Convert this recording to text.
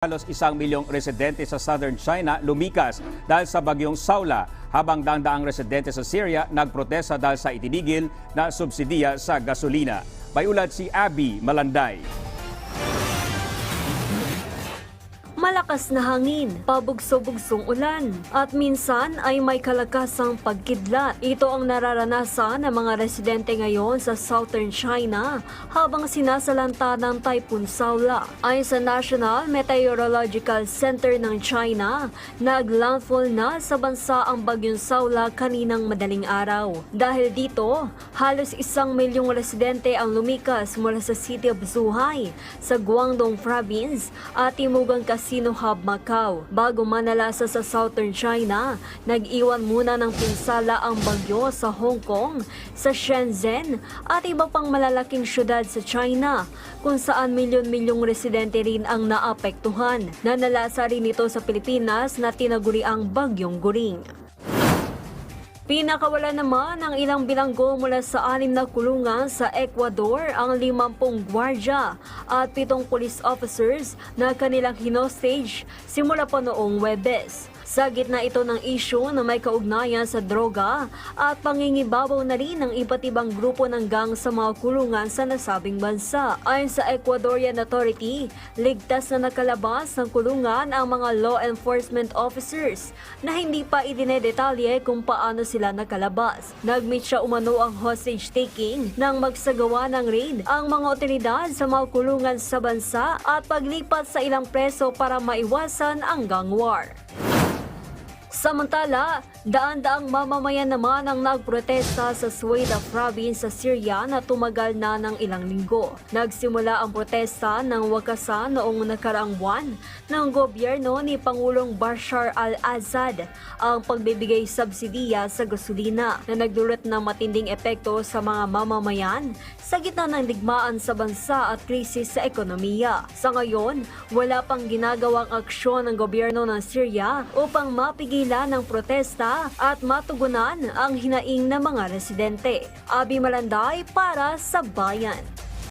Halos isang milyong residente sa southern China lumikas dahil sa bagyong Saula, habang daang residente sa Syria nagprotesta dahil sa itinigil na subsidiya sa gasolina. May ulat si Abby Malanday. Malakas na hangin, pabugso-bugsong ulan, at minsan ay may kalakasang pagkidlat. Ito ang nararanasan ng mga residente ngayon sa southern China habang sinasalanta ng Typhoon Saula. Ayon sa National Meteorological Center ng China, naglandfall na sa bansa ang bagyong Saula kaninang madaling araw. Dahil dito, halos isang milyong residente ang lumikas mula sa City of Zhuhai sa Guangdong Province at Timugang Casino Hub, Macau. Bago manalasa sa southern China, nag-iwan muna ng pinsala ang bagyo sa Hong Kong, sa Shenzhen at iba pang malalaking syudad sa China kung saan milyon-milyong residente rin ang naapektuhan. Nanalasa rin ito sa Pilipinas na tinaguriang bagyong guring. Pinakawala naman ng ilang bilanggo mula sa anim na kulungan sa Ecuador ang 50 gwardya at pitong police officers na kanilang hinostage simula pa noong Webes. Sa gitna ito ng isyu na may kaugnayan sa droga at pangingibabaw na rin ng iba't ibang grupo ng gang sa mga kulungan sa nasabing bansa. Ayon sa Ecuadorian Authority, ligtas na nakalabas ng kulungan ang mga law enforcement officers na hindi pa idinedetalye kung paano sila nakalabas. Nagmeet siya umano ang hostage taking nang magsagawa ng raid ang mga otoridad sa mga kulungan sa bansa at paglipat sa ilang preso para maiwasan ang gang war. Samantala, daan-daang mamamayan naman ang nagprotesta sa Sueda province sa Syria na tumagal na ng ilang linggo. Nagsimula ang protesta ng wakasan noong nakaraang buwan ng gobyerno ni Pangulong Bashar al-Assad ang pagbibigay subsidiya sa gasolina na nagdulot ng matinding epekto sa mga mamamayan sa gitna ng digmaan sa bansa at krisis sa ekonomiya. Sa ngayon, wala pang ginagawang aksyon ng gobyerno ng Syria upang mapigilan ng protesta at matugunan ang hinaing ng mga residente. Abi Malanday para sa Bayan.